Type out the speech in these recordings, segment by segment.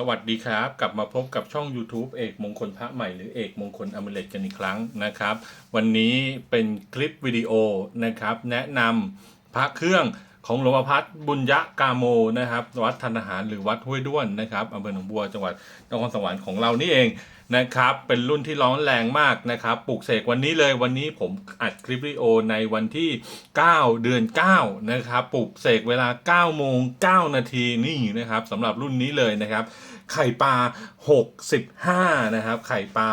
สวัสดีครับ กลับมาพบกับช่อง YouTube เอกมงคลพระใหม่หรือเอกมงคลอมเลตกันอีกครั้งนะครับ วันนี้เป็นคลิปวิดีโอนะครับ แนะนำพระเครื่องของหลวงพ่อพัฒบุญยะกาโมนะครับ วัดธนหารหรือวัดห้วยด้วนนะครับอำเภอหนองบัวจังหวัดนครสวรรค์ของเรานี่เอง นะครับ เป็นรุ่นที่ร้อนแรงมากนะครับ ปลูกเสกวันนี้เลยวันนี้ผมอัดคลิปวิดีโอในวันที่ 9 เดือน 9 นะครับ ปลูกเสกเวลา 9 โมง 9 นาทีนี่นะครับสำหรับรุ่นนี้เลยนะครับ ไข่ปลา 65 นะครับ ไข่ปลา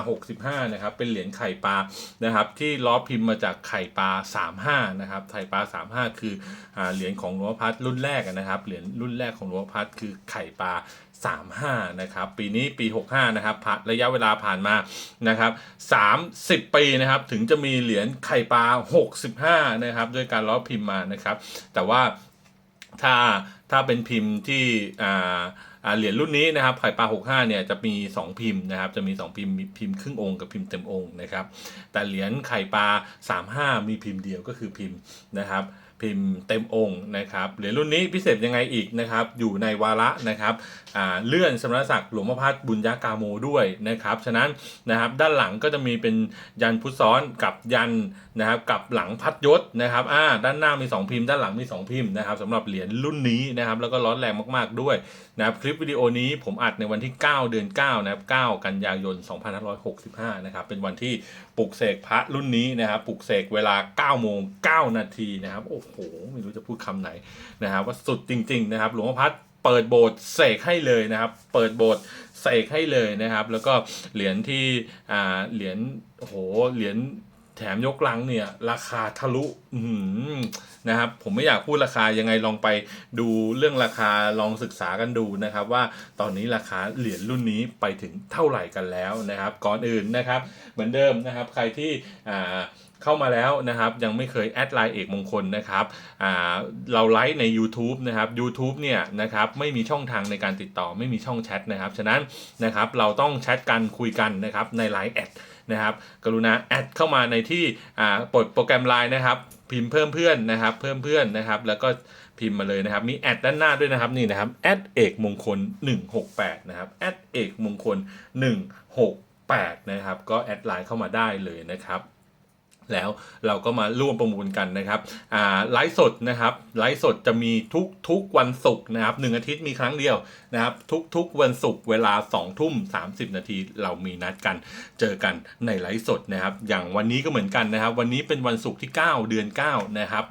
65 นะครับ เป็นเหรียญไข่ปลา นะครับ ที่ล้อพิมพ์มาจากไข่ปลา 35 นะครับ ไข่ปลา 35 คืออเหรียญของหลวงพัดรุ่นแรกนะครับ เหรียญรุ่นแรกของหลวงพัดคือไข่ปลา 35นะครับปีนี้ปี 65นะครับผ่านระยะเวลาผ่านมานะครับ30 ปีนะครับถึงจะมีเหรียญไข่ปลา 65นะครับด้วยการล้อพิมพ์มานะครับ แต่ว่าถ้าถ้าเป็นพิมพ์ที่อ่าอ่าเหรียญรุ่นนี้นะครับไข่ปลา 65 เนี่ยจะมี 2 พิมพ์นะครับ จะมี 2 พิมพ์มีพิมพ์ครึ่งองค์กับพิมพ์เต็มองค์นะครับ แต่เหรียญไข่ปลา 35 มีพิมพ์เดียวก็คือพิมพ์นะครับ พิมพ์เต็มองค์นะครับเหรียญรุ่นนี้พิเศษยังไงอีกนะครับ อยู่ในวาระนะครับเลื่อนสมณศักดิ์หลวงพ่อพัดบุญยากาโมด้วยนะครับ ฉะนั้นนะครับด้านหลังก็จะมีเป็นยันพุทธซ้อนกับยันนะครับกับหลังพัดยศนะครับอ่าด้านหน้ามี 2 พิมพ์ ด้านหลังมี 2 พิมพ์นะครับสำหรับเหรียญรุ่นนี้นะครับแล้วก็ร้อนแรงมากๆด้วยนะครับคลิปวิดีโอนี้ผมอัดในวันที่ 9 เดือน9นะครับ9กันยายน 2565นะครับเป็นวันที่ปลุกเสกพระรุ่นนี้นะครับปลุกเสกเวลา9โมง9นาทีนะครับโอ้โหไม่รู้จะพูดคำไหนนะครับว่าสุดจริงๆนะครับหลวงพ่อพัดเปิดโบสถ์เสกให้เลยนะครับ เปิดโบสถ์เสกให้เลยนะครับ แล้วก็เหรียญที่อ่าเหรียญโอ้โหเหรียญ แถมยกลังเนี่ย ราคาทะลุนะครับ ผมไม่อยากพูดราคายังไงลองไปดูเรื่องราคาลองศึกษากันดูนะครับ ว่าตอนนี้ราคาเหรียญรุ่นนี้ไปถึงเท่าไหร่กันแล้วนะครับ ก่อนอื่นนะครับ เหมือนเดิมนะครับ ใครที่อ่าเข้ามาแล้วนะครับ ยังไม่เคยแอดไลน์เอกมงคลนะครับเราไลฟ์ใน YouTube นะครับ YouTube เนี่ยนะครับไม่มีช่องทางในการติดต่อไม่มีช่องแชทนะครับ ฉะนั้นนะครับเราต้องแชทกันคุยกันนะครับในไลน์แอด นะครับ กรุณาแอดเข้ามาในที่ปลดโปรแกรมไลน์นะครับ พิมพ์เพิ่มเพื่อนนะครับ เพิ่มเพื่อนนะครับ แล้วก็พิมพ์มาเลยนะครับ มีแอดด้านหน้าด้วยนะครับนี่นะครับแอดเอกมงคล 168 นะครับแอดเอกมงคล 168 นะครับ ก็แอดไลน์เข้ามาได้เลยนะครับ แล้วเราก็มาร่วมประมูลกันนะครับไลฟ์สดนะครับไลฟ์สดจะมีทุกทุกวันศุกร์นะครับหนึ่งอาทิตย์มีครั้งเดียวนะครับทุกทุกวันศุกร์เวลา2ทุ่ม30นาทีเรามีนัดกัน เจอกันในไลฟ์สดนะครับอย่างวันนี้ก็เหมือนกันนะครับ วันนี้เป็นวันศุกร์ที่ 9 เดือน 9 นะครับ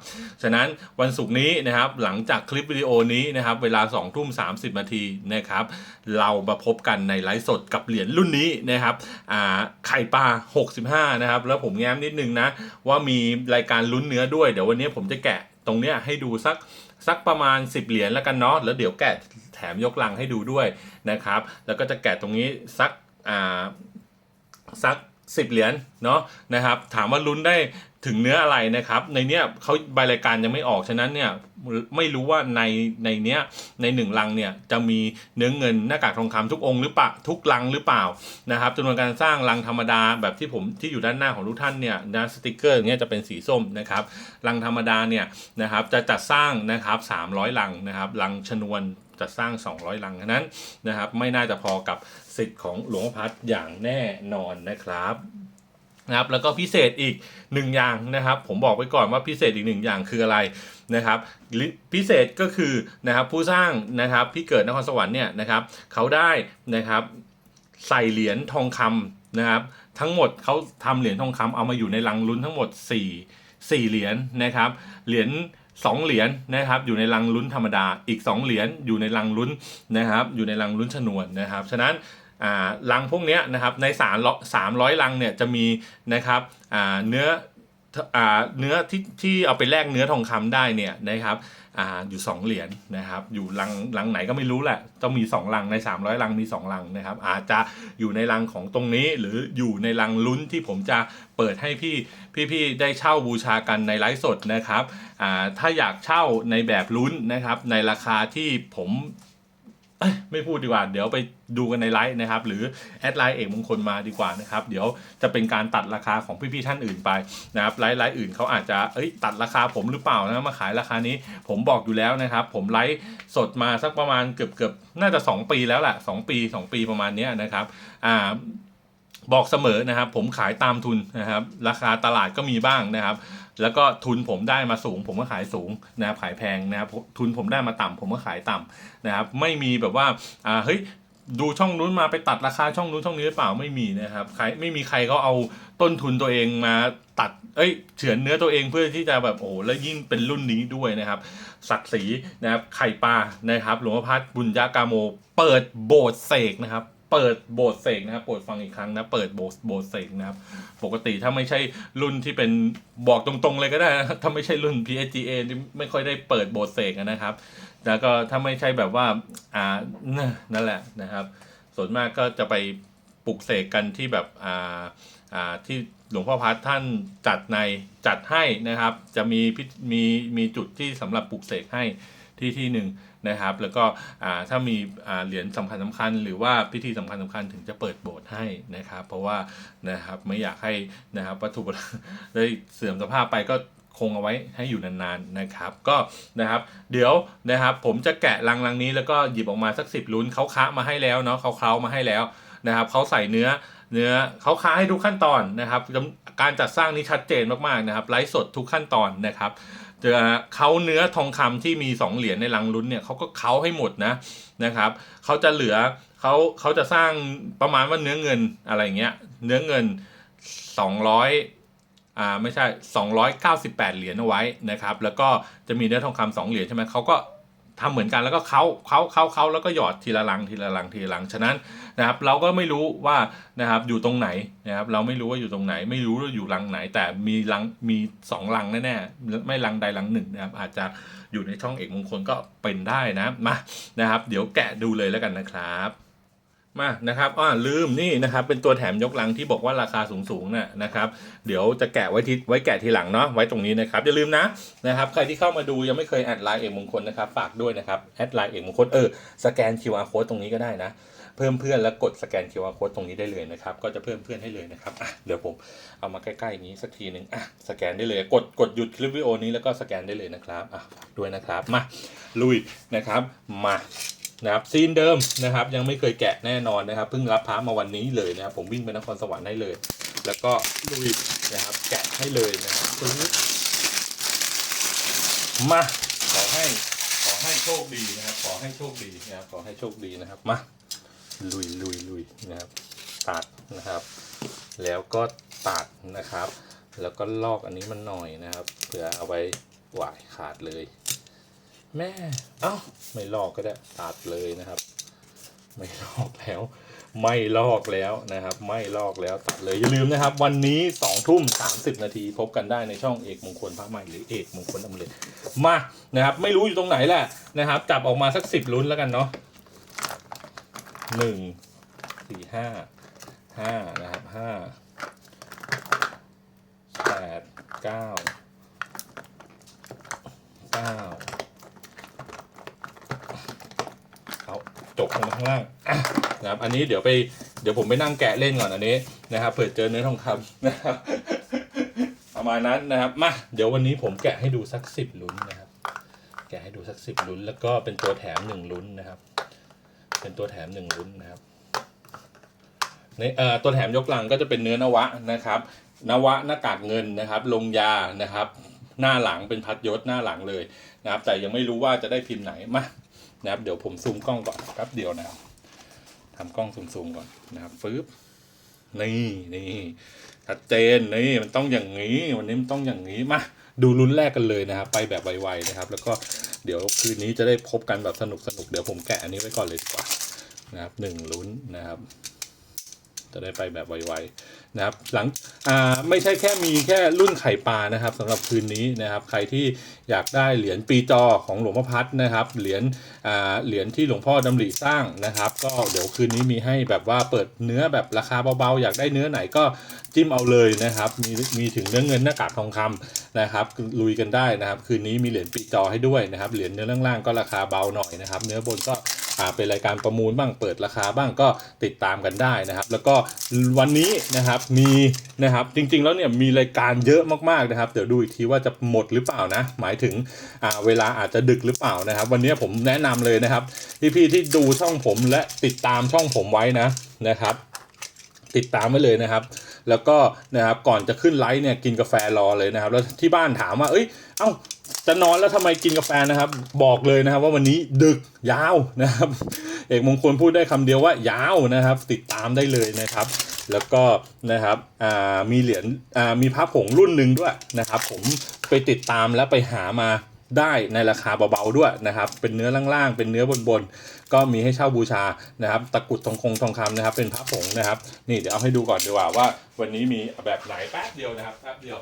ฉะนั้นวันศุกร์นี้นะครับหลังจากคลิปวิดีโอนี้นะครับเวลา2ทุ่ม30นาทีนะครับเรามาพบกันในไลฟ์สดกับเหรียญรุ่นนี้นะครับไข่ปลา65นะครับแล้วผมแง้มนิดนึงนะว่ามีรายการลุ้นเนื้อด้วย เดี๋ยววันนี้ผมจะแกะตรงเนี้ยให้ดูสักสักประมาณ 10 เหรียญแล้วกันเนาะแล้วเดี๋ยวแกะแถมยกลังให้ดูด้วยนะครับ แล้วก็จะแกะตรงนี้สักอ่าสักสิบเหรียญเนาะนะครับถามว่าลุ้นได้ ถึงเนื้ออะไรนะครับ ในเนี้ยเขาใบรายการยังไม่ออกฉะนั้นเนี่ยไม่รู้ว่าในในเนี้ยในหนึ่งลังเนี่ยจะมีเนื้อเงินหน้ากากทองคำทุกองค์หรือปล่าทุกลังหรือเปล่านะครับจำนวนการสร้างลังธรรมดาแบบที่ผมที่อยู่ด้านหน้าของทุกท่านเนี่ยนะสติกเกอร์อย่างเงี้ยจะเป็นสีส้มนะครับลังธรรมดาเนี่ยนะครับจะจัดสร้างนะครับ300 ลังนะครับลังชนวนจัดสร้าง 200 ลังฉะนั้นนะครับไม่น่าจะพอกับสิทธิ์ของหลวงพ่อพัดอย่างแน่นอนนะครับ นะครับแล้วก็พิเศษอีกหนึ่งอย่างนะครับ ผมบอกไว้ก่อนว่าพิเศษอีกหนึ่งอย่างคืออะไรนะครับ พิเศษก็คือนะครับผู้สร้างนะครับพี่เกิดนครสวรรค์เนี่ยนะครับเขาได้นะครับใส่เหรียญทองคำนะครับ ทั้งหมดเขาทำเหรียญทองคำเอามาอยู่ในลังลุ้นทั้งหมด 4 4 เหรียญนะครับเหรียญ2เหรียญนะครับอยู่ในลังลุ้นธรรมดาอีก 2 เหรียญอยู่ในลังลุ้นนะครับอยู่ในลังลุ้นชนวนนะครับ ฉะนั้น ลังพวกนี้นะครับในสามสามร้อยลังเนี่ยจะมีนะครับเนื้ออเนื้อที่ที่เอาไปแลกเนื้อทองคำได้เนี่ยนะครับออยู่ 2 เหรียญนะครับ อยู่ลังลังไหนก็ไม่รู้แหละ ต้องมี 2 ลังใน 300 ลังมี 2 ลังนะครับ อาจจะอยู่ในลังของตรงนี้ หรืออยู่ในลังลุ้นที่ผมจะเปิดให้พี่พี่ๆได้เช่าบูชากันในไลฟ์สดนะครับถ้าอยากเช่าในแบบลุ้นนะครับ ในราคาที่ผม ไม่พูดดีกว่า เดี๋ยวไปดูกันในไลฟ์นะครับ หรือแอดไลน์เอกมงคลมาดีกว่านะครับ เดี๋ยวจะเป็นการตัดราคาของพี่ๆท่านอื่นไปนะครับไลฟ์ไลฟ์อื่นเขาอาจจะเอ้ยตัดราคาผมหรือเปล่านะมาขายราคานี้ ผมบอกอยู่แล้วนะครับ ผมไลฟ์สดมาสักประมาณเกือบเกือบน่าจะ 2 ปีแล้วแหละ2ปี 2 ปีประมาณนี้นะครับอ่าบอกเสมอนะครับ ผมขายตามทุนนะครับ ราคาตลาดก็มีบ้างนะครับ แล้วก็ทุนผมได้มาสูง ผมก็ขายสูงนะครับขายแพงนะครับทุนผมได้มาต่ำผมก็ขายต่ำนะครับไม่มีแบบว่าอ่าเฮ้ยดูช่องนู้นมาไปตัดราคาช่องนู้นช่องนี้หรือเปล่าไม่มีนะครับใครไม่มีใครเขาเอาต้นทุนตัวเองมาตัด เอ้ย เฉือนเนื้อตัวเองเพื่อที่จะแบบโอ้แล้วยิ่งเป็นรุ่นนี้ด้วยนะครับ ศักดิ์ศรีนะครับไข่ปลานะครับหลวงพ่อพัดบุญญากาโม เปิดโบสถ์เสกนะครับ เปิดโบสถ์เสกนะครับโปรดฟังอีกครั้งนะเปิดโบสถ์โบสถ์เสกนะครับปกติถ้าไม่ใช่รุ่นที่เป็นบอกตรงๆเลยก็ได้นะถ้าไม่ใช่รุ่น PSGA ที่ไม่ค่อยได้เปิดโบสถ์เสกนะครับแล้วก็ถ้าไม่ใช่แบบว่าอ่านั่นแหละนะครับ ส่วนมากก็จะไปปลุกเสกกันที่แบบอ่าอ่าที่หลวงพ่อพัดท่านจัดในจัดให้นะครับ จะมีพิมีมีจุดที่สำหรับปลุกเสกให้ที่ที่หนึ่ง นะครับ แล้วก็ถ้ามีเหรียญสำคัญสำคัญ หรือว่าพิธีสำคัญสำคัญถึงจะเปิดโบสถ์ให้นะครับ เพราะว่านะครับไม่อยากให้นะครับวัตถุได้เสื่อมสภาพไปก็คงเอาไว้ให้อยู่นานๆนะครับ ก็นะครับ เดี๋ยวนะครับผมจะแกะลังลังนี้แล้วก็หยิบออกมาสักสิบลุ้นเขาค้ามาให้แล้วเนาะเขาเคล้ามาให้แล้วนะครับเขาใส่เนื้อ เนื้อเขาค้าให้ทุกขั้นตอนนะครับ การจัดสร้างนี้ชัดเจนมากๆนะครับไลฟ์สดทุกขั้นตอนนะครับจะเขาเนื้อทองคำที่มี 2 เหรียญในลังลุ้นเนี่ยเขาก็เขาให้หมดนะนะครับเขาจะเหลือเขาเขาจะสร้างประมาณว่าเนื้อเงินอะไรเงี้ยเนื้อเงิน 200อ่าไม่ใช่ 298 เหรียญเอาไว้นะครับแล้วก็จะมีเนื้อทองคำสองเหรียญใช่ไหมเขาก็ทำเหมือนกันแล้วก็เขาเขาเขาเขาแล้วก็หยอดทีละลังทีละลังทีละลังฉะนั้น นะครับเราก็ไม่รู้ว่านะครับอยู่ตรงไหนนะครับเราไม่รู้ว่าอยู่ตรงไหน ไม่รู้ว่าอยู่ลังไหน แต่มีลังมีสองลังแน่ๆไม่ลังใดลังหนึ่งนะครับอาจจะอยู่ในช่องเอกมงคลก็เป็นได้นะมานะครับ เดี๋ยวแกะดูเลยแล้วกันนะครับมานะครับอ่าลืมนี่นะครับเป็นตัวแถมยกลังที่บอกว่าราคาสูงๆน่ะนะครับ เดี๋ยวจะแกะไว้ทีไว้แกะทีหลังเนาะไว้ตรงนี้นะครับอย่าลืมนะนะครับ ใครที่เข้ามาดูยังไม่เคยแอดไลน์เอกมงคลนะครับฝากด้วยนะครับแอดไลน์เอกมงคลเออสแกน QR code ตรงนี้ก็ได้นะ เพิ่มเพื่อนแล้วกดสแกน QR code ตรงนี้ได้เลยนะครับ ก็จะเพิ่มเพื่อนให้เลยนะครับอะเดี๋ยวผมเอามาใกล้ๆอย่างนี้สักทีหนึ่งอะสแกนได้เลย กดกดหยุดคลิปวิดีโอนี้แล้วก็สแกนได้เลยนะครับอะด้วยนะครับมาลุยนะครับมานะครับซีนเดิมนะครับ ยังไม่เคยแกะแน่นอนนะครับเพิ่งรับพามาวันนี้เลยนะครับผมวิ่งไปนครสวรรค์ให้เลย แล้วก็ลุยนะครับแกะให้เลยนะครับมาขอให้ขอให้โชคดีนะครับ ขอให้โชคดีนะครับขอให้โชคดีนะครับมา ลุยลุยลุยนะครับตัดนะครับ แล้วก็ตัดนะครับ แล้วก็ลอกอันนี้มันหน่อยนะครับเผื่อเอาไว้หวายขาดเลย แม่เอ้าไม่ลอกก็ได้ตัดเลยนะครับ ไม่ลอกแล้ว ไม่ลอกแล้วนะครับ ไม่ลอกแล้วตัดเลยอย่าลืมนะครับ วันนี้สองทุ่มสามสิบนาทีพบกันได้ในช่องเอกมงคลพระใหม่หรือเอกมงคลอมฤตมานะครับ ไม่รู้อยู่ตรงไหนแหละนะครับ จับออกมาสักสิบลุ้นแล้วกันเนาะ หนึ่งสี่ห้าห้านะครับห้าแปดเก้าเก้าเอาจบลงมาข้างล่างนะครับอันนี้เดี๋ยวไปเดี๋ยวผมไปนั่งแกะเล่นก่อนอันนี้นะครับเผื่อเจอเนื้อทองคำนะครับประมาณนั้นนะครับมาเดี๋ยววันนี้ผมแกะให้ดูสักสิบลุ้นนะครับ แกะให้ดูสักสิบลุ้น แล้วก็เป็นตัวแถมหนึ่งลุ้นนะครับ เป็นตัวแถมหนึ่งลุ้นนะครับในเอ่อตัวแถมยกลังก็จะเป็นเนื้อนวะนะครับ นวะหน้ากากเงินนะครับ ลงยานะครับ หน้าหลังเป็นพัดยศหน้าหลังเลยนะครับ แต่ยังไม่รู้ว่าจะได้พิมพ์ไหนมานะครับ เดี๋ยวผมซูมกล้องก่อนแป๊บเดียวนะครับทำกล้องซูมๆก่อนนะครับฟึบนี่นี่ชัดเจนนี่มันต้องอย่างนี้ วันนี้มันต้องอย่างนี้มา ดูลุ้นแรกกันเลยนะครับ ไปแบบไวๆนะครับ แล้วก็เดี๋ยวคืนนี้จะได้พบกันแบบสนุกๆเดี๋ยวผมแกะอันนี้ไว้ก่อนเลยดีกว่านะครับหนึ่งลุ้นนะครับ จะได้ไปแบบไวๆนะครับ หลังอ่าไม่ใช่แค่มีแค่รุ่นไข่ปลานะครับสำหรับคืนนี้นะครับ ใครที่อยากได้เหรียญปีจอของหลวงพ่อพัดนะครับเหรียญ เหรียญที่หลวงพ่อดำริสร้างนะครับ ก็เดี๋ยวคืนนี้มีให้แบบว่าเปิดเนื้อแบบราคาเบาๆ อยากได้เนื้อไหนก็จิ้มเอาเลยนะครับ มีมีถึงเนื้อเงินหน้ากากทองคำนะครับลุยกันได้นะครับ คืนนี้มีเหรียญปีจอให้ด้วยนะครับเหรียญเนื้อล่างๆก็ราคาเบาหน่อยนะครับ เนื้อบนก็อ่าเป็นรายการประมูลบ้างเปิดราคาบ้างก็ติดตามกันได้นะครับ แล้วก็วันนี้นะครับมีนะครับจริงๆแล้วเนี่ยมีรายการเยอะมากๆนะครับ เดี๋ยวดูอีกทีว่าจะหมดหรือเปล่านะ หมายถึงอ่าเวลาอาจจะดึกหรือเปล่านะครับ วันนี้ผมแนะนำเลยนะครับ พี่ๆที่ดูช่องผมและติดตามช่องผมไว้นะนะครับ ติดตามไว้เลยนะครับ แล้วก็นะครับก่อนจะขึ้นไลฟ์เนี่ยกินกาแฟรอเลยนะครับ แล้วที่บ้านถามว่าเอ้ยเอ้าจะนอนแล้วทำไมกินกาแฟนะครับ บอกเลยนะครับ ว่าวันนี้ดึกยาวนะครับ เอกมงคลพูดได้คำเดียวว่ายาวนะครับ ติดตามได้เลยนะครับ แล้วก็นะครับมีเหรียญมีพระผงรุ่นหนึ่งด้วยนะครับ ผมไปติดตามแล้วไปหามา ได้ในราคาเบาๆด้วยนะครับ เป็นเนื้อล่างๆ เป็นเนื้อบนๆ ก็มีให้เช่าบูชานะครับ ตะกรุดทองคงทองคำนะครับ เป็นพระผงนะครับ นี่เดี๋ยวเอาให้ดูก่อนดีกว่าว่า วันนี้มีแบบไหนแป๊บเดียวนะครับแป๊บเดียว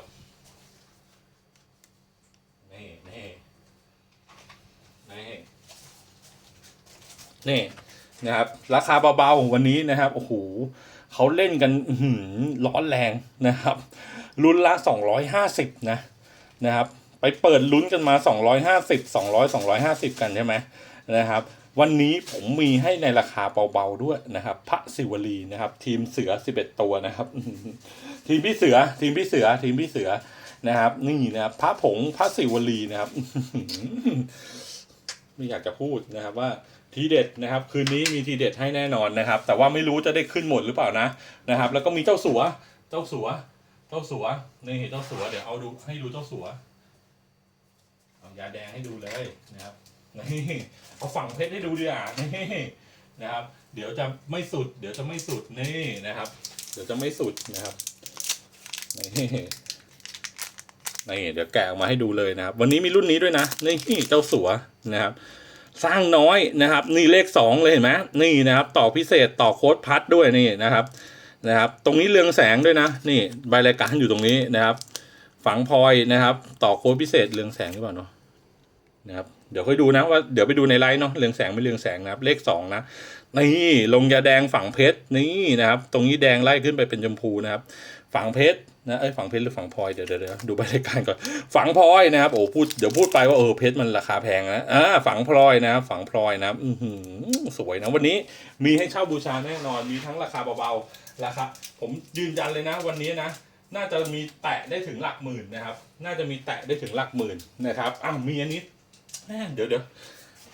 นี่นี่นี่นี่นะครับ ราคาเบาๆของวันนี้นะครับ โอ้โหเขาเล่นกันร้อนแรงนะครับลุ้นละสองร้อยห้าสิบนะนะครับ ไปเปิดลุ้นกันมาสองร้อยห้าสิบสองร้อยสองร้อยห้าสิบกันใช่ไหมนะครับ วันนี้ผมมีให้ในราคาเบาๆด้วยนะครับ พระศิวลีนะครับ ทีมเสือสิบเอ็ดตัวนะครับ ทีมพี่เสือ ทีมพี่เสือ ทีมพี่เสือนะครับ นี่นะครับพระผงพระศิวลีนะครับ ไม่อยากจะพูดนะครับว่าทีเด็ดนะครับ คืนนี้มีทีเด็ดให้แน่นอนนะครับ แต่ว่าไม่รู้จะได้ขึ้นหมดหรือเปล่านะนะครับ แล้วก็มีเจ้าสัว เจ้าสัว เจ้าสัวนี่เจ้าสัวเดี๋ยวเอาดูให้ดูเจ้าสัว ยาแดงให้ดูเลยนะครับนี่เอาฝั่งเพชรให้ดูดีอะนี่นะครับ เดี๋ยวจะไม่สุด เดี๋ยวจะไม่สุดนี่นะครับ เดี๋ยวจะไม่สุดนะครับนี่นี่เดี๋ยวแกะออกมาให้ดูเลยนะครับ วันนี้มีรุ่นนี้ด้วยนะนี่เจ้าสัวนะครับ สร้างน้อยนะครับ นี่เลขสองเลยเห็นไหมนี่นะครับ ต่อพิเศษต่อโค้ดพัดด้วยนี่นะครับนะครับ ตรงนี้เรืองแสงด้วยนะ นี่ใบรายการอยู่ตรงนี้นะครับ ฝังพลอยนะครับ ต่อโค้ดพิเศษเรืองแสงหรือเปล่าเนาะ นะครับเดี๋ยวค่อยดูนะว่าเดี๋ยวไปดูในไลน์เนาะเรืองแสงไม่เรืองแสงนะครับเลขสองนะนี่ลงยาแดงฝังเพชรนี่นะครับ ตรงนี้แดงไล่ขึ้นไปเป็นชมพูนะครับฝังเพชรนะเอ้ยฝังเพชรหรือฝังพลอยเดี๋ยวเดี๋ยวดูใบรายการก่อนฝังพลอยนะครับโอ้พูดเดี๋ยวพูดไปว่าเออเพชรมันราคาแพงนะอ่าฝังพลอยนะฝังพลอยนะอือหือสวยนะวันนี้มีให้เช่าบูชาแน่นอนมีทั้งราคาเบาๆราคาผมยืนยันเลยนะวันนี้นะน่าจะมีแตะได้ถึงหลักหมื่นนะครับ น่าจะมีแตะได้ถึงหลักหมื่นนะครับอ้าวมีอันนี้ แม่เดี๋ยวเดี๋ยว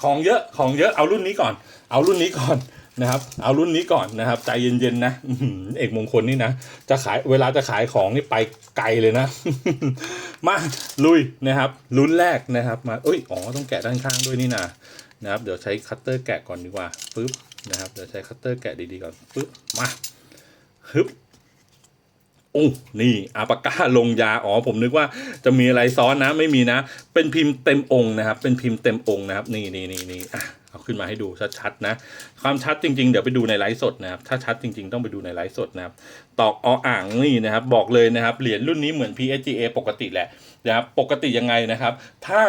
ของเยอะของเยอะเอารุ่นนี้ก่อน เอารุ่นนี้ก่อนนะครับ เอารุ่นนี้ก่อนนะครับ ใจเย็นๆนะเอกมงคลนี่นะจะขายเวลาจะขายของนี่ไปไกลเลยนะ มาลุยนะครับลุ้นแรกนะครับมาเอ้ยอ๋อต้องแกะด้านข้างด้วยนี่นะนะครับเดี๋ยวใช้คัตเตอร์แกะก่อนดีกว่าปึ๊บนะครับเดี๋ยวใช้คัตเตอร์แกะดีๆก่อนปึ๊บมาฮึบ อ้นี่อาปากกาลงยาอ๋อผมนึกว่าจะมีอะไรซ้อนนะไม่มีนะ เป็นพิมพ์เต็มองค์นะครับ เป็นพิมพ์เต็มองค์นะครับ นี่นี่นี่นี่อะเอาขึ้นมาให้ดูชัดๆนะ ความชัดจริงๆ เดี๋ยวไปดูในไลฟ์สดนะครับ ถ้าชัดจริงๆ ต้องไปดูในไลฟ์สดนะครับ ตอกออ่างนี่นะครับ บอกเลยนะครับ เหรียญรุ่นนี้เหมือน PSGA ปกติแหละนะครับ ปกติยังไงนะครับ ถ้า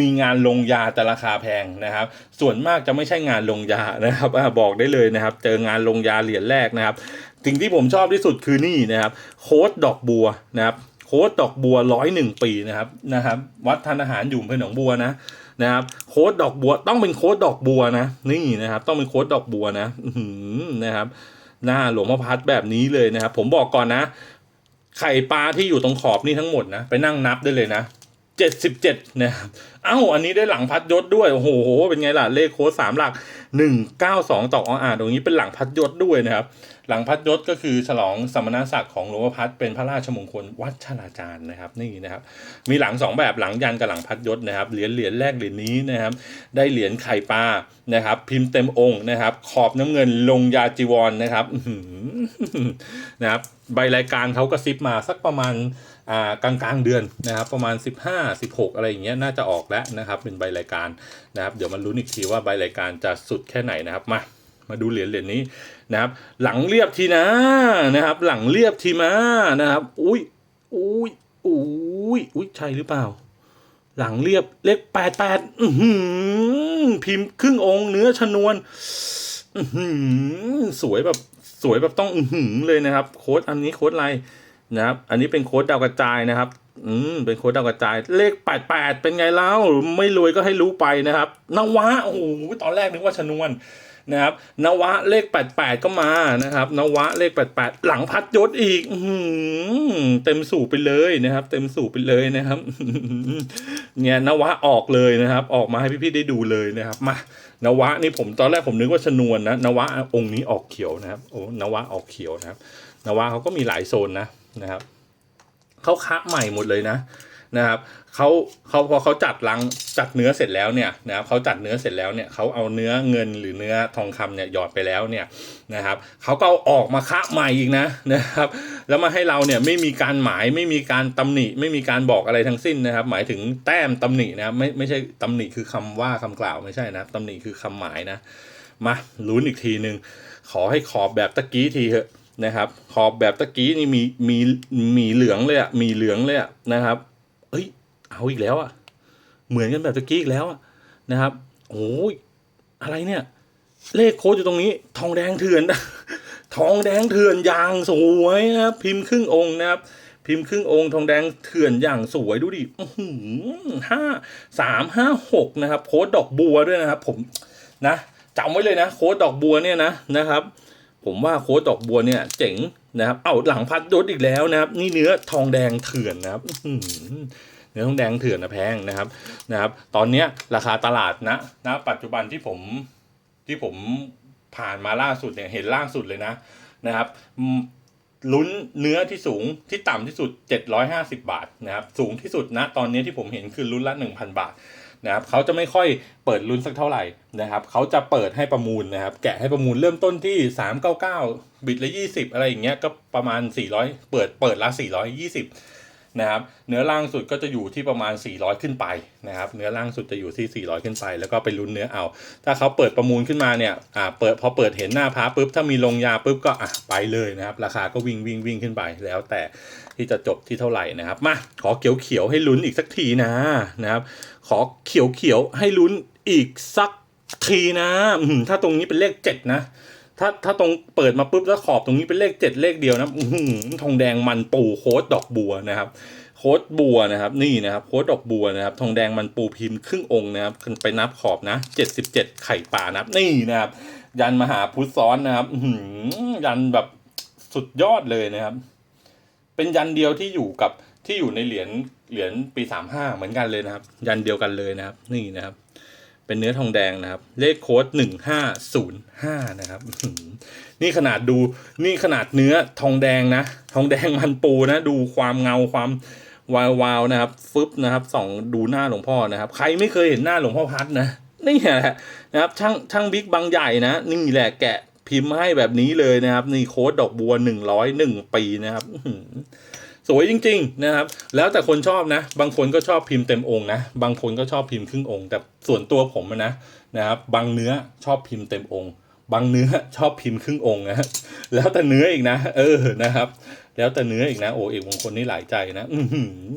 มีงานลงยาแต่ราคาแพงนะครับ ส่วนมากจะไม่ใช่งานลงยานะครับอบอกได้เลยนะครับ เจองานลงยาเหรียญแรกนะครับ สิ่งที่ผมชอบที่สุดคือนี่นะครับโค้ดดอกบัวนะครับโค้ดดอกบัวร้อยหนึ่งปีนะครับนะครับ วัดทานอาหารอยู่อำเภอหนองบัวนะนะครับโค้ดดอกบัวต้องเป็นโค้ดดอกบัวนะ นี่นะครับ ต้องเป็นโค้ดดอกบัวนะนะครับ หน้าหลวงพ่อพัดแบบนี้เลยนะครับ ผมบอกก่อนนะ ไข่ปลาที่อยู่ตรงขอบนี่ทั้งหมดนะ ไปนั่งนับได้เลยนะ เจ็ดสิบเจ็ดนะครับเอ้า อันนี้ได้หลังพัดยศด้วย โอ้โห เป็นไงล่ะ เลขโค้ดสามหลักหนึ่งเก้าสองตอกออ่านตรงนี้เป็นหลังพัดยศด้วยนะครับ หลังพัดยศก็คือฉลองสมณศักดิ์ของหลวงพ่อพัดเป็นพระราชมงคลวัชลาจารย์นะครับ นี่นะครับ มีหลังสองแบบหลังยันกับหลังพัดยศนะครับ เหรียญเหรียญแรกเหรียญนี้นะครับ ได้เหรียญไข่ปลานะครับ พิมพ์เต็มองค์นะครับ ขอบน้ำเงินลงยาจีวรนะครับนะครับ ใบรายการเขากระซิบมาสักประมาณ กลางกลางเดือนนะครับประมาณ 15 16 อะไรอย่างเงี้ยน่าจะออกแล้วนะครับเป็นใบรายการนะครับ เดี๋ยวมันลุ้นอีกทีว่าใบรายการจะสุดแค่ไหนนะครับมามาดูเหรียญเหรียญนี้นะครับหลังเรียบทีนะนะครับ หลังเรียบทีมานะครับ อุ้ยอุ้ยอุ้ยอุ้ยใช่หรือเปล่า หลังเรียบเลขแปดแปดพิมพ์ครึ่งองค์เนื้อชนวนสวยแบบสวยแบบต้อง อือหือเลยนะครับ โค้ดอันนี้โค้ดอะไร นะครับ อันนี้เป็นโค้ดดาวกระจายนะครับ อืม เป็นโค้ดดาวกระจาย เลขแปดแปดเป็นไงเล่า ไม่รวยก็ให้รู้ไปนะครับ นวะ โอ้โห ตอนแรกนึกว่าชนวนนะครับ นวะเลขแปดแปดก็มานะครับ นวะเลขแปดแปดหลังพัดยศอีก อืเต็มสูบไปเลยนะครับ เต็มสูบไปเลยนะครับ เนี่ยนวะออกเลยนะครับ ออกมาให้พี่ๆได้ดูเลยนะครับ มานวะนี่ผมตอนแรกผมนึกว่าชนวนนะ นวะองค์นี้ออกเขียวนะครับ โอ้ นวะออกเขียวนะครับ นวะเขาก็มีหลายโซนนะ นะครับเขาคะใหม่หมดเลยนะนะครับเขาเขาพอเขาจัดลังจัดเนื้อเสร็จแล้วเนี่ยนะครับเขาจัดเนื้อเสร็จแล้วเนี่ยเขาเอาเนื้อเงินหรือเนื้อทองคำเนี่ยหยอดไปแล้วเนี่ยนะครับเขาก็เอาออกมาคะใหม่อีกนะนะครับ แล้วมาให้เราเนี่ยไม่มีการหมายไม่มีการตำหนิ ไม่มีการบอกอะไรทั้งสิ้นนะครับ หมายถึงแต้มตำหนินะครับไม่ไม่ใช่ตำหนิคือคำว่าคำกล่าวไม่ใช่นะตำหนิคือคำหมายนะมาลุ้นอีกทีหนึ่งขอให้ขอบแบบตะกี้ทีเถอะ นะครับ ขอบแบบตะกี้นี่มีมีมีเหลืองเลยอะมีเหลืองเลยอะนะครับ เอ้ย เอาอีกแล้วอะเหมือนกันแบบตะกี้อีกแล้วอะนะครับโอ้ยอะไรเนี่ย เลขโค้ดอยู่ตรงนี้ ทองแดงเถื่อนทองแดงเถื่อนอย่างสวยนะครับ พิมพ์ครึ่งองค์นะครับ พิมพ์ครึ่งองค์ทองแดงเถื่อนอย่างสวยดูดิห้าสามห้าหกนะครับ โค้ดดอกบัวด้วยนะครับ ผมนะจำไว้เลยนะ โค้ดดอกบัวเนี่ยนะนะครับ ผมว่าโค้ดดอกบัวเนี่ยเจ๋งนะครับ เอาหลังพัดยศอีกแล้วนะครับ นี่เนื้อทองแดงเถื่อนนะครับเนื้อทองแดงเถื่อนนะแพงนะครับนะครับ ตอนเนี้ยราคาตลาดนะนะปัจจุบันที่ผมที่ผมผ่านมาล่าสุดเนี่ยเห็นล่าสุดเลยนะนะครับลุ้นเนื้อที่สูงที่ต่ำที่สุด 750 บาทนะครับสูงที่สุดนะตอนนี้ที่ผมเห็นคือลุ้นละ 1,000 บาท นะครับเขาจะไม่ค่อยเปิดลุ้นสักเท่าไหร่นะครับเขาจะเปิดให้ประมูลนะครับ แกะให้ประมูลเริ่มต้นที่ 399 บิตละ 20 อะไรอย่างเงี้ยก็ประมาณ 400 เปิดเปิดละ 420 นะครับเนื้อล่างสุดก็จะอยู่ที่ประมาณ 400 ขึ้นไปนะครับเนื้อล่างสุดจะอยู่ที่ 400 ขึ้นไป แล้วก็ไปลุ้นเนื้อเอา ถ้าเขาเปิดประมูลขึ้นมาเนี่ยอ่าเปิดพอเปิดเห็นหน้าพระปุ๊บถ้ามีลงยาปุ๊บก็อะไปเลยนะครับ ราคาก็วิ่งวิ่งวิ่งขึ้นไปแล้วแต่ที่จะจบที่เท่าไหร่นะครับมาขอเขียวเขียวๆให้ลุ้นอีกสักทีนะนะครับ ขอเขียวๆ ให้ลุ้นอีกสักทีนะถ้าตรงนี้เป็นเลขเจ็ดนะ ถ้าถ้าตรงเปิดมาปุ๊บแล้วขอบตรงนี้เป็นเลขเจ็ดเลขเดียวนะอื้อหือทองแดงมันปูโค้ดดอกบัวนะครับ โค้ดบัวนะครับนี่นะครับโค้ดดอกบัวนะครับทองแดงมันปูพิมพ์ครึ่งองค์นะครับไปนับขอบนะเจ็ดสิบเจ็ดไข่ป่านับนี่นะครับ ยันมหาพุทธซ้อนนะครับหืยันแบบสุดยอดเลยนะครับ เป็นยันเดียวที่อยู่กับที่อยู่ในเหรียญ เหรียญปีสามห้าเหมือนกันเลยนะครับ ยันเดียวกันเลยนะครับ นี่นะครับ เป็นเนื้อทองแดงนะครับ เลขโค้ดหนึ่งห้าศูนย์ห้านะครับนี่ขนาดดูนี่ขนาดเนื้อทองแดงนะ ทองแดงมันปูนะ ดูความเงาความวาววาวนะครับฟึบนะครับส่องดูหน้าหลวงพ่อนะครับ ใครไม่เคยเห็นหน้าหลวงพ่อพัดนะนี่แหละนะครับช่างช่างบิ๊กบางใหญ่นะนี่แหละแกะพิมพ์ให้แบบนี้เลยนะครับ นี่โค้ดดอกบัวหนึ่งร้อยหนึ่งปีนะครับ สวยจริงๆนะครับ แล้วแต่คนชอบนะ บางคนก็ชอบพิมพ์เต็มองค์นะ บางคนก็ชอบพิมพ์ครึ่งองค์ แต่ส่วนตัวผมนะนะครับ บางเนื้อชอบพิมพ์เต็มองค์ บางเนื้อชอบพิมพ์ครึ่งองค์นะ แล้วแต่เนื้ออีกนะ เออ นะครับ แล้วแต่เนื้ออีกนะ โอเอกมงคลนี่หลายใจนะ อือ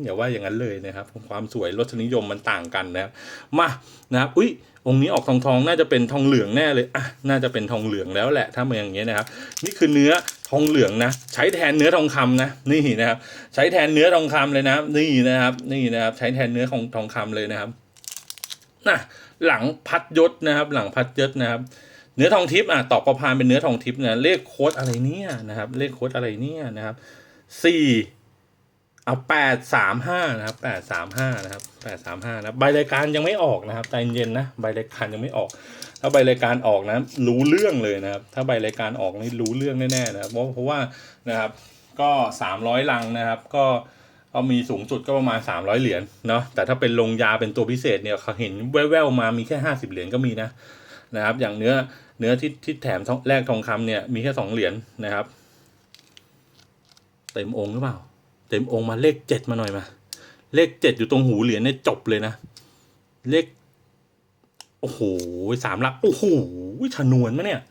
อย่าว่าอย่างนั้นเลยนะครับ ความสวยรสนิยมมันต่างกันนะครับ มานะครับ อุ้ยองค์นี้ออกทองทองๆน่าจะเป็นทองเหลืองแน่เลย อะ น่าจะเป็นทองเหลืองแล้วแหละ ถ้ามันอย่างเงี้ยนะครับ นี่คือเนื้อ องเหลืองนะ ใช้แทนเนื้อทองคำนะ นี่นะครับ ใช้แทนเนื้อทองคำเลยนะ นี่นะครับ นี่นะครับ ใช้แทนเนื้อของทองคำเลยนะครับนะหลังพัดยศนะครับ หลังพัดยศนะครับ เนื้อทองทิพย์อะตอกประพานเป็นเนื้อทองทิพย์นะเลขโค้ดอะไรเนี่ยนะครับ เลขโค้ดอะไรเนี่ยนะครับสี่เอาแปดสามห้านะครับแปดสามห้านะครับแปดสามห้านะใบรายการยังไม่ออกนะครับใจเย็นนะใบรายการยังไม่ออก ถ้าใบรายการออกนะรู้เรื่องเลยนะครับ ถ้าใบรายการออกนี่รู้เรื่องแน่ๆนะครับเพราะเพราะว่านะครับก็สามร้อยลังนะครับ ก็ก็มีสูงสุดก็ประมาณสามร้อยเหรียญเนาะแต่ถ้าเป็นลงยาเป็นตัวพิเศษเนี่ยเขาเห็นแว่วๆมามีแค่ห้าสิบเหรียญก็มีนะนะครับ อย่างเนื้อเนื้อที่ที่แถมทองแรกทองคำเนี่ยมีแค่สองเหรียญนะครับ เต็มองค์หรือเปล่า เต็มองค์มาเลขเจ็ดมาหน่อยมา เลขเจ็ดอยู่ตรงหูเหรียญเนี่ยจบเลยนะ เลข โอ้โหสามหลัก โอ้โหชนวนมะเนี่ย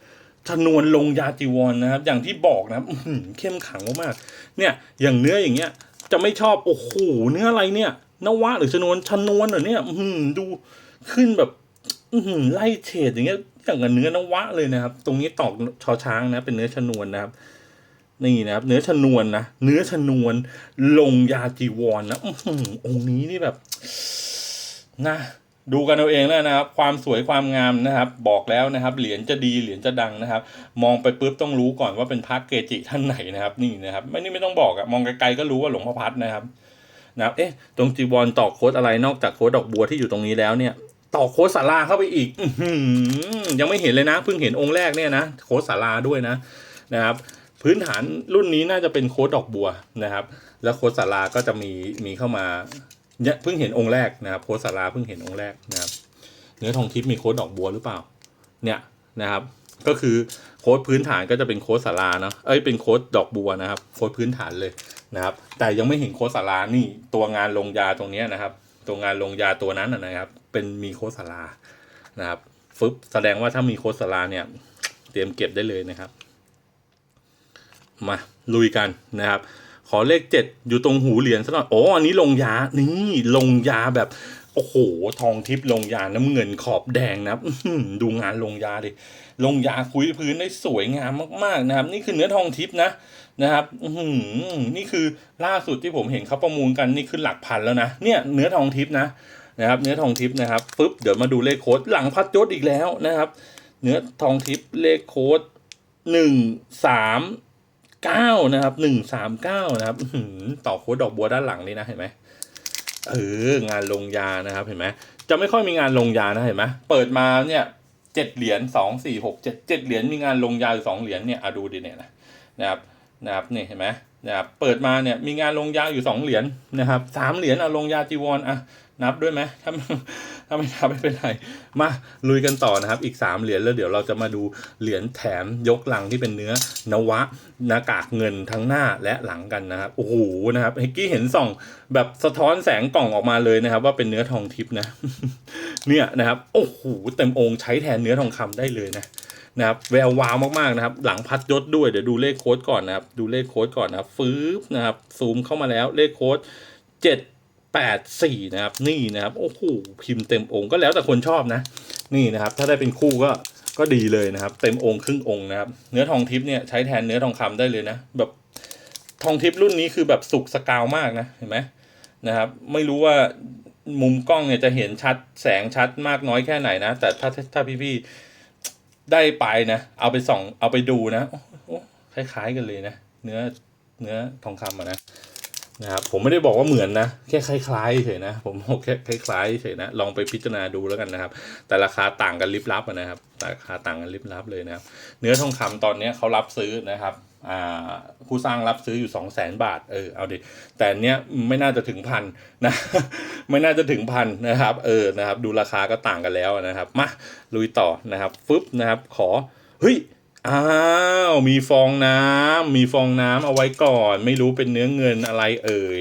ชนวนลงยาจีวรนนะครับ อย่างที่บอกนะครับเข้มขังมากๆเนี่ย อย่างเนื้ออย่างเงี้ย จะไม่ชอบโอ้โหเนื้ออะไรเนี่ยนวะหรือชนวนชนวนเหรอเนี่ย อืดูขึ้นแบบ อืไล่เฉดอย่างเงี้ยอย่างกับเนื้อนวะเลยนะครับ ตรงนี้ตอกชอช้างนะ เป็นเนื้อชนวนนะครับนี่นะครับ เนื้อชนวนนะเนื้อชนวนลงยาจีวรนะอื้อหือองค์นี้นี่แบบ นะ ดูกันเอาเองแล้วนะครับ ความสวยความงามนะครับ บอกแล้วนะครับ เหรียญจะดีเหรียญจะดังนะครับ มองไปปุ๊บต้องรู้ก่อนว่าเป็นพระเกจิท่านไหนนะครับ นี่นะครับ ไม่นี่ไม่ต้องบอกอะมองไกลๆก็รู้ว่าหลวงพ่อพัดนะครับนะเอ๊ะตรงจีวรต่อโค้ดอะไรนอกจากโค้ดดอกบัวที่อยู่ตรงนี้แล้วเนี่ยต่อโค้ดสาราเข้าไปอีกอื้อหือยังไม่เห็นเลยนะเพิ่งเห็นองค์แรกเนี่ยนะโค้ดสาราด้วยนะนะครับ พื้นฐานรุ่นนี้น่าจะเป็นโค้ดดอกบัวนะครับ แล้วโค้ดสาราก็จะมีมีเข้ามา เนี่ยเพิ่งเห็นองค์แรกนะครับโค้ดสาราเพิ่งเห็นองค์แรกนะครับ เนื้อทองทิพย์มีโค้ดดอกบัวหรือเปล่า เนี่ยนะครับ ก็คือโค้ดพื้นฐานก็จะเป็นโค้ดสาราเนาะเอ้ยเป็นโค้ดดอกบัวนะครับ โค้ดพื้นฐานเลยนะครับ แต่ยังไม่เห็นโค้ดสารานี่ตัวงานลงยาตรงนี้นะครับ ตัวงานลงยาตัวนั้นนะนะครับ เป็นมีโค้ดสารานะครับฟึบแสดงว่าถ้ามีโค้ดสาราเนี่ย เตรียมเก็บได้เลยนะครับ มาลุยกันนะครับ ขอเลขเจ็ดอยู่ตรงหูเหรียญซะหน่อยโอ้อันนี้ลงยา นี่ลงยาแบบโอ้โห ทองทิพย์ลงยาน้ำเงินขอบแดงนะดูงานลงยาดิลงยาคุยพื้นได้สวยงามมากๆนะครับ นี่คือเนื้อทองทิพย์นะนะครับอืนี่คือล่าสุดที่ผมเห็นเขาประมูลกันนี่คือหลักพันแล้วนะเนี่ยเนื้อทองทิพย์นะนะครับ เนื้อทองทิพย์นะครับปุ๊บเดี๋ยวมาดูเลขโค้ดหลังพัดยศอีกแล้วนะครับ เนื้อทองทิพย์เลขโค้ดหนึ่งสาม เก้านะครับหนึ่งสามเก้านะครับต่อโค้ดดอกบัวด้านหลังนี่นะเห็นไหมเอองานลงยานะครับเห็นไหมจะไม่ค่อยมีงานลงยานะเห็นไหมเปิดมาเนี่ยเจ็ดเหรียญสองสี่หกเจ็ดเจ็ดเหรียญมีงานลงยาอยู่สองเหรียญเนี่ยอะดูดิเนี่ยนะนะครับนะครับนี่เห็นไหมนะครับเปิดมาเนี่ยมีงานลงยาอยู่สองเหรียญนะครับสามเหรียญเอาลงยาจีวรอะ นับด้วยไหมถ้าถ้าไม่นับไม่เป็นไร มาลุยกันต่อนะครับ อีกสามเหรียญแล้วเดี๋ยวเราจะมาดูเหรียญแถมยกลังที่เป็นเนื้อนวะหน้ากากเงินทั้งหน้าและหลังกันนะครับ โอ้โหนะครับเฮกกี้เห็นส่องแบบสะท้อนแสงกล่องออกมาเลยนะครับ ว่าเป็นเนื้อทองทิพนะ เนี่ยนะครับ โอ้โหเต็มองค์ใช้แทนเนื้อทองคำได้เลยนะนะครับแวววาวมากๆนะครับ หลังพัดยศด้วยเดี๋ยวดูเลขโค้ดก่อนนะครับ ดูเลขโค้ดก่อนนะครับฟื้บนะครับซูมเข้ามาแล้วเลขโค้ดเจ็ด แปดสี่นะครับนี่นะครับโอ้โหพิมพ์เต็มองค์ก็แล้วแต่คนชอบนะ นี่นะครับ ถ้าได้เป็นคู่ก็ก็ดีเลยนะครับ เต็มองค์ครึ่งองค์นะครับ เนื้อทองทิพย์เนี่ยใช้แทนเนื้อทองคำได้เลยนะ แบบทองทิพย์รุ่นนี้คือแบบสุกสกาวมากนะเห็นไหมนะครับ ไม่รู้ว่ามุมกล้องเนี่ยจะเห็นชัดแสงชัดมากน้อยแค่ไหนนะ แต่ถ้าถ้าพี่ๆได้ไปนะ เอาไปส่องเอาไปดูนะคล้ายๆกันเลยนะ เนื้อเนื้อทองคำอะนะ นะครับผมไม่ได้บอกว่าเหมือนนะ แค่คล้ายๆเฉยนะ ผมบอกแค่คล้ายๆเฉยนะ ลองไปพิจารณาดูแล้วกันนะครับ แต่ราคาต่างกันลิบลับนะครับแต่ราคาต่างกันลิบลับเลยนะครับ เนื้อทองคำตอนนี้เขารับซื้อนะครับผู้สร้างรับซื้ออยู่สองแสนบาท เออ เอาดิ แต่นเนี้ยไม่น่าจะถึงพันนะ ไม่น่าจะถึงพันนะครับ เออ นะครับ ดูราคาก็ต่างกันแล้วนะครับ มา ลุยต่อนะครับ ฟึบนะครับ ขอ เฮ้ย อ้าวมีฟองน้ำมีฟองน้ำเอาไว้ก่อน ไม่รู้เป็นเนื้อเงินอะไรเอ่ย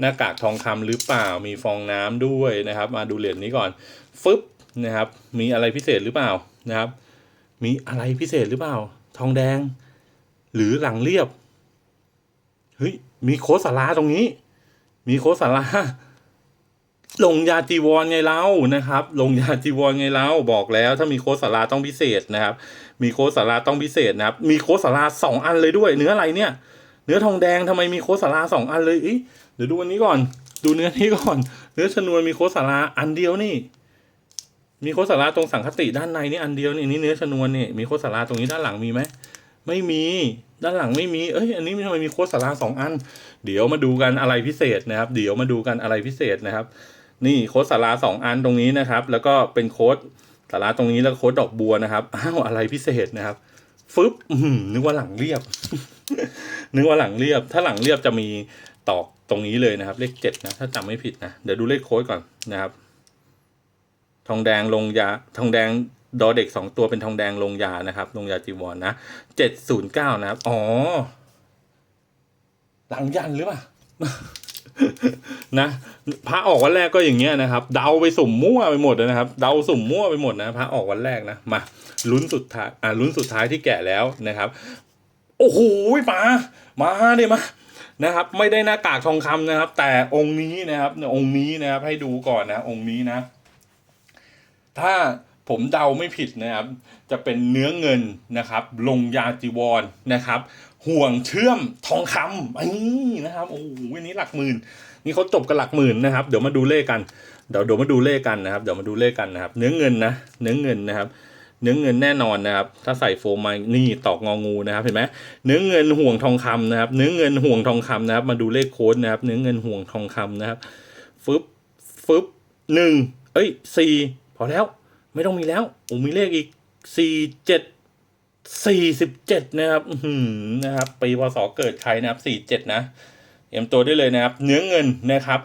หน้ากากทองคำหรือเปล่ามีฟองน้ำด้วยนะครับ มาดูเหรียญนี้ก่อนฟึบนะครับ มีอะไรพิเศษหรือเปล่านะครับ มีอะไรพิเศษหรือเปล่า ทองแดง หรือหลังเรียบเฮ้ยมีโคสาราตรงนี้ มีโคสารา ลงยาจีวรไงเล่านะครับ ลงยาจีวรไงเล่าบอกแล้ว ถ้ามีโค้ดสาราต้องพิเศษนะครับ มีโค้ดสาราต้องพิเศษนะครับ มีโค้ดสาราสองอันเลยด้วย เนื้ออะไรเนี่ย เนื้อทองแดงทำไมมีโค้ดสาราสองอันเลยเดี๋ยวดูอันนี้ก่อน ดูเนื้อนี้ก่อน เนื้อชนวนมีโค้ดสาราอันเดียวนี่ มีโค้ดสาราตรงสังคติด้านในนี่อันเดียวนี่นี่เนื้อชนวนนี่มีโค้ดสาราตรงนี้ด้านหลังมีไหมไม่มีด้านหลังไม่มี เอ้ย อันนี้ทำไมมีโค้ดสาราสองอัน เดี๋ยวมาดูกันอะไรพิเศษนะครับ เดี๋ยวมาดูกันอะไรพิเศษนะครับ นี่โค้ดสาราสองอันตรงนี้นะครับ แล้วก็เป็นโค้ดสาราตรงนี้แล้วโค้ดดอกบัวนะครับอ้าวอะไรพิเศษนะครับฟึบนึกว่าหลังเรียบ นึกว่าหลังเรียบ ถ้าหลังเรียบจะมีตอกตรงนี้เลยนะครับ เลขเจ็ดนะถ้าจำไม่ผิดนะเดี๋ยวดูเลขโค้ดก่อนนะครับ ทองแดงลงยาทองแดงดอเด็กสองตัวเป็นทองแดงลงยานะครับ ลงยาจีวรนะเจ็ดศูนย์เก้านะครับ อ๋อ หลังยันหรือเปล่า นะพระออกวันแรกก็อย่างเงี้ยนะครับ เดาไปสุ่มมั่วไปหมดเลยนะครับ เดาสุ่มมั่วไปหมดนะพระออกวันแรกนะมาลุ้นสุดท้ายอ่าลุ้นสุดท้ายที่แกะแล้วนะครับ โอ้โหมามาดิมานะครับ ไม่ได้หน้ากากทองคำนะครับ แต่องค์นี้นะครับเนี่ยองค์นี้นะครับให้ดูก่อนนะ องค์นี้นะ ถ้าผมเดาไม่ผิดนะครับ จะเป็นเนื้อเงินนะครับ ลงยาจีวรนะครับ ห่วงเชื่อมทองคำอันนี้นะครับโอ้โหอันนี้หลักหมื่น นี่เขาจบกันหลักหมื่นนะครับ เดี๋ยวมาดูเลขกันเดี๋ยวเดี๋ยวมาดูเลขกันนะครับ เดี๋ยวมาดูเลขกันนะครับ เนื้อเงินนะ เนื้อเงินนะครับ เนื้อเงินแน่นอนนะครับ ถ้าใส่โฟมมานี่ตอกงองูนะครับ เห็นไหมเนื้อเงินห่วงทองคำนะครับ เนื้อเงินห่วงทองคำนะครับ มาดูเลขโค้ดนะครับ เนื้อเงินห่วงทองคำนะครับฟึบฟึบหนึ่งเอ้ยสี่พอแล้ว ไม่ต้องมีแล้วโอ้มีเลขอีกสี่เจ็ด สี่สิบเจ็ดนะครับหือนะครับ ปีพศเกิดใครนะครับสี่เจ็ดนะเตรียมตัวได้เลยนะครับ เนื้อเงินนะครับ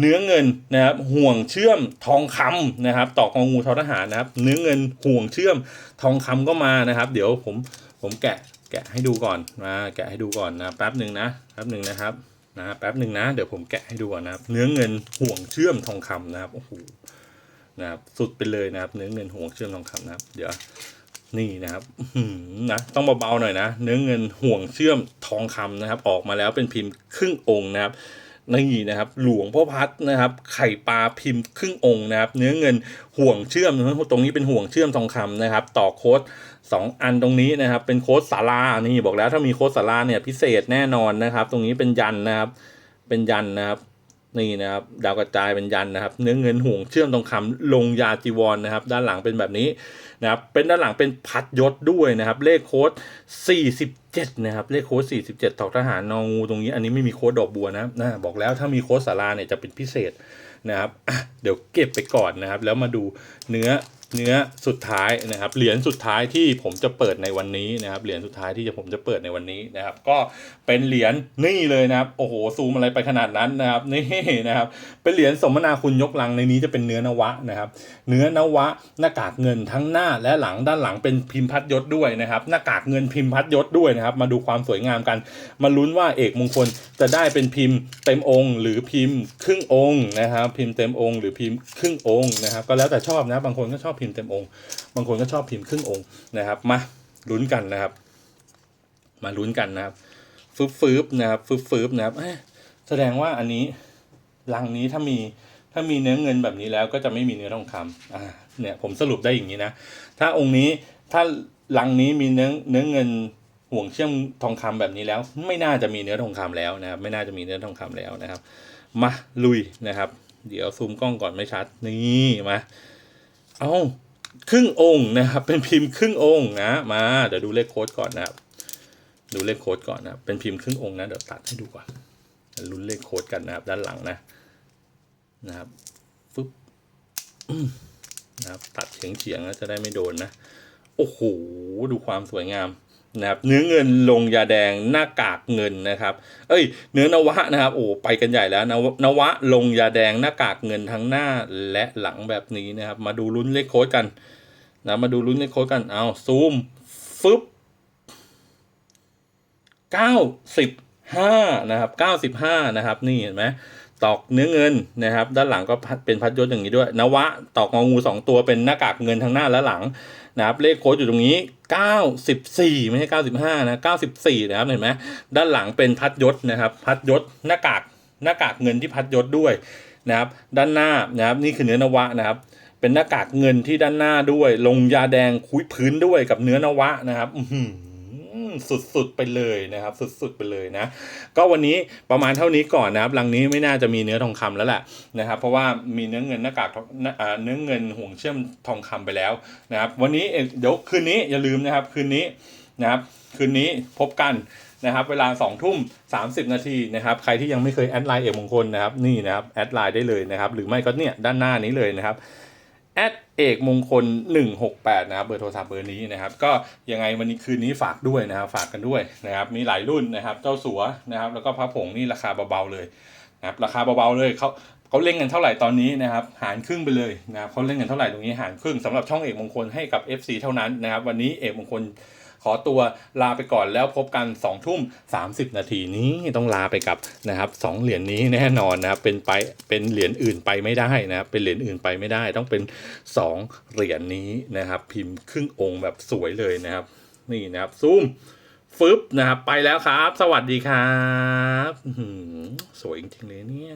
เนื้อเงินนะครับ ห่วงเชื่อมทองคำนะครับตอกงองูทอทหารนะครับ เนื้อเงินห่วงเชื่อมทองคำก็มานะครับ เดี๋ยวผมผมแกะแกะให้ดูก่อนมาแกะให้ดูก่อนนะแป๊บหนึ่งนะแป๊บหนึ่งนะครับนะแป๊บหนึ่งนะเดี๋ยวผมแกะให้ดูก่อนนะครับ เนื้อเงินห่วงเชื่อมทองคำนะครับโอ้โหนะครับสุดไปเลยนะครับ เนื้อเงินห่วงเชื่อมทองคำนะครับ เดี๋ยว นี่นะครับนะต้องเบาๆหน่อยนะ เนื้อเงินห่วงเชื่อมทองคำนะครับ ออกมาแล้วเป็นพิมพ์ครึ่งองค์นะครับนี่นะครับ หลวงพ่อพัดนะครับ ไข่ปลาพิมพ์ครึ่งองค์นะครับ เนื้อเงินห่วงเชื่อมตรงนี้เป็นห่วงเชื่อมทองคำนะครับ ต่อโค้ดสองอันตรงนี้นะครับ เป็นโค้ดสารานี่บอกแล้วถ้ามีโค้ดสาราเนี่ยพิเศษแน่นอนนะครับ ตรงนี้เป็นยันนะครับ เป็นยันนะครับ นี่นะครับ ดาวกระจายเป็นยันนะครับ เนื้อเงินห่วงเชื่อมทองคำลงยาจีวรนะครับ ด้านหลังเป็นแบบนี้ นะครับเป็นด้านหลังเป็นพัดยศด้วยนะครับ เลขโค้ด 47 นะครับ เลขโค้ด 47ถอกทหารนองูตรงนี้ อันนี้ไม่มีโค้ดดอกบัวนะนะบอกแล้วถ้ามีโค้ดสาราเนี่ยจะเป็นพิเศษนะครับเดี๋ยวเก็บไปก่อนนะครับ แล้วมาดูเนื้อ เนื้อสุดท้ายนะครับเหรียญสุดท้ายที่ผมจะเปิดในวันนี้นะครับเหรียญสุดท้ายที่จะผมจะเปิดในวันนี้นะครับ ก็เป็นเหรียญนี่เลยนะครับโอ้โหซูมอะไรไปขนาดนั้นนะครับนี่นะครับ เป็นเหรียญสมนาคุณยกลังในนี้จะเป็นเนื้อนวะนะครับ เนื้อนวะหน้ากากเงินทั้งหน้าและหลังด้านหลังเป็นพิมพ์พัดยศด้วยนะครับหน้ากากเงินพิมพ์พัดยศด้วยนะครับ มาดูความสวยงามกัน มาลุ้นว่าเอกมงคลจะได้เป็นพิมพ์เต็มองค์ หรือพิมพ์ครึ่งองค์นะครับ พิมพ์เต็มองค์ หรือพิมพ์ครึ่งองค์นะครับ ก็แล้วแต่ชอบนะบางคนก็ชอบพิมพ์เต็มองค์ บางคนก็ชอบพิมพ์ครึ่งองค์นะครับ มาลุ้นกันนะครับ มาลุ้นกันนะครับฟึบฟืบนะครับฟึบฟืบนะครับเอ๊ะแสดงว่าอันนี้ลังนี้ถ้ามีถ้ามีเนื้อเงินแบบนี้แล้วก็จะไม่มีเนื้อทองคำอ่าเนี่ยผมสรุปได้อย่างนี้นะ ถ้าองค์นี้ถ้าลังนี้มีเนื้อเนื้อเงินห่วงเชื่อมทองคำแบบนี้แล้ว ไม่น่าจะมีเนื้อทองคำแล้วนะครับ ไม่น่าจะมีเนื้อทองคำแล้วนะครับ มาลุยนะครับ เดี๋ยวซูมกล้องก่อนไม่ชัดนี่มา เอาครึ่งองค์นะครับ เป็นพิมพ์ครึ่งองค์นะมาเดี๋ยวดูเลขโค้ดก่อนนะครับ ดูเลขโค้ดก่อนนะเป็นพิมพ์ครึ่งองค์นะเดี๋ยวตัดให้ดูก่อนลุ้นเลขโค้ดกันนะครับ ด้านหลังนะ นะครับฟึบนะครับ ตัดเฉียงเฉียงนะจะได้ไม่โดนนะ โอ้โหดูความสวยงาม นะครับเนื้อเงินลงยาแดงหน้ากากเงินนะครับ เอ้ย เนื้อนวะนะครับโอ้ไปกันใหญ่แล้วนวนวะลงยาแดงหน้ากากเงินทั้งหน้าและหลังแบบนี้นะครับ มาดูลุ้นเลขโค้ดกันนะมาดูลุ้นเลขโค้ดกันเอาซูมฟึบเก้าสิบห้านะครับเก้าสิบห้านะครับ นี่เห็นไหมตอกเนื้อเงินนะครับ ด้านหลังก็เป็นพัดยศอย่างนี้ด้วย นวะตอกงองูสองตัวเป็นหน้ากากเงินทั้งหน้าและหลัง นะครับเลขโค้ดอยู่ตรงนี้ 94 ไม่ใช่ 95 นะ 94 นะครับเห็นไหมด้านหลังเป็นพัดยศนะครับ พัดยศหน้ากากหน้ากากเงินที่พัดยศด้วยนะครับ ด้านหน้านะครับนี่คือเนื้อนวะนะครับ เป็นหน้ากากเงินที่ด้านหน้าด้วย ลงยาแดงคุยพื้นด้วยกับเนื้อนวะนะครับ อื สุดๆไปเลยนะครับ สุดๆไปเลยนะ ก็วันนี้ประมาณเท่านี้ก่อนนะครับลังนี้ไม่น่าจะมีเนื้อทองคำแล้วแหละนะครับ เพราะว่ามีเนื้อเงินหน้ากากทองเนื้อเงินห่วงเชื่อมทองคำไปแล้วนะครับ วันนี้เดี๋ยวคืนนี้อย่าลืมนะครับ คืนนี้นะครับ คืนนี้พบกันนะครับเวลา2องทุ่ม30 นาทีนะครับใครที่ยังไม่เคยแอดไลน์เอกมงคลนะครับนี่นะครับแอดไลน์ได้เลยนะครับหรือไม่ก็เนี่ยด้านหน้านี้เลยนะครับ แอดเอกมงคล 168 นะครับ เบอร์โทรศัพท์เบอร์นี้นะครับ ก็ยังไงวันนี้คืนนี้ฝากด้วยนะครับ ฝากกันด้วยนะครับ มีหลายรุ่นนะครับ เจ้าสัวนะครับ แล้วก็พระผงนี่ราคาเบาๆเลยนะครับ ราคาเบาๆเลยเขาเขาเล่นกันเท่าไหร่ตอนนี้นะครับ หารครึ่งไปเลยนะครับเขาเล่นกันเท่าไหร่ตรงนี้หารครึ่งสำหรับช่องเอกมงคลให้กับ FC เท่านั้นนะครับ วันนี้เอกมงคล ขอตัวลาไปก่อนแล้วพบกัน2ทุ่ม30 นาทีนี้ต้องลาไปกับนะครับสองเหรียญนี้แน่นอนนะครับเป็นไปเป็นเหรียญอื่นไปไม่ได้นะครับเป็นเหรียญอื่นไปไม่ได้ ต้องเป็น 2 เหรียญนี้นะครับ พิมพ์ครึ่งองค์แบบสวยเลยนะครับ นี่นะครับซูมฟึบนะครับไปแล้วครับ สวัสดีครับสวยจริงๆเลยเนี่ย